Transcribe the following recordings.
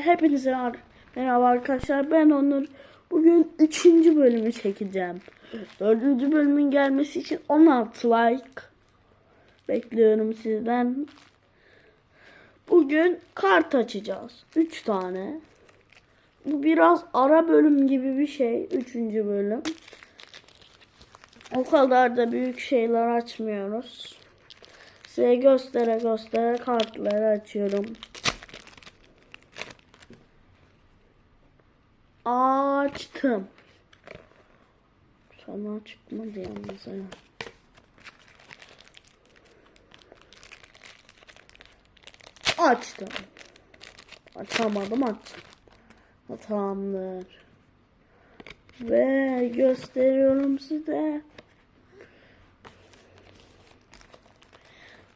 hepinize merhaba arkadaşlar ben Onur. Bugün 3. bölümü çekeceğim. 4. bölümün gelmesi için 16 like bekliyorum sizden. Bugün kart açacağız. 3 tane. Bu biraz ara bölüm gibi bir şey. 3. bölüm. O kadar da büyük şeyler açmıyoruz. Size göstere göstere kartları açıyorum. Açtım. Sana çıkmadı yalnız. ha. Açtım. Açamadım açtım. Tamamdır. Ve gösteriyorum size.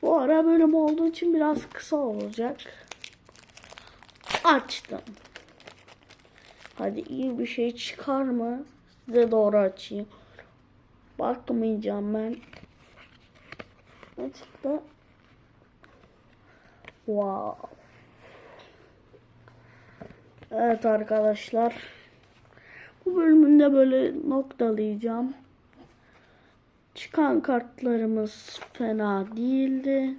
Bu ara bölüm olduğu için biraz kısa olacak. Açtım. Hadi iyi bir şey çıkar mı? Size doğru açayım. Bakmayacağım ben. Ne çıktı? Wow. Evet arkadaşlar. Bu bölümünde böyle noktalayacağım. Çıkan kartlarımız fena değildi.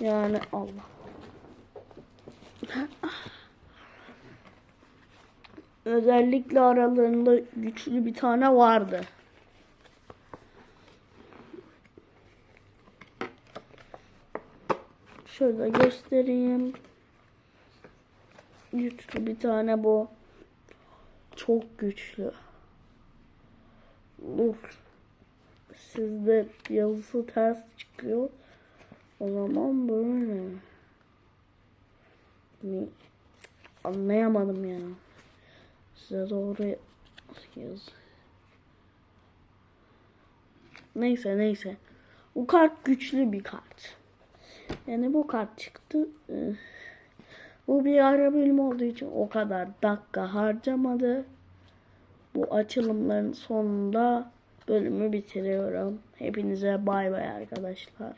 Yani Allah. Özellikle aralarında güçlü bir tane vardı. Şöyle göstereyim. Güçlü bir tane bu. Çok güçlü. Uf. Sizde yazısı ters çıkıyor. O zaman böyle. Ni- Anlayamadım ya. Size doğru yaz. Neyse neyse. Bu kart güçlü bir kart. Yani bu kart çıktı. Ee, Bu bir ara bölüm olduğu için o kadar dakika harcamadı. Bu açılımların sonunda bölümü bitiriyorum. Hepinize bay bay arkadaşlar.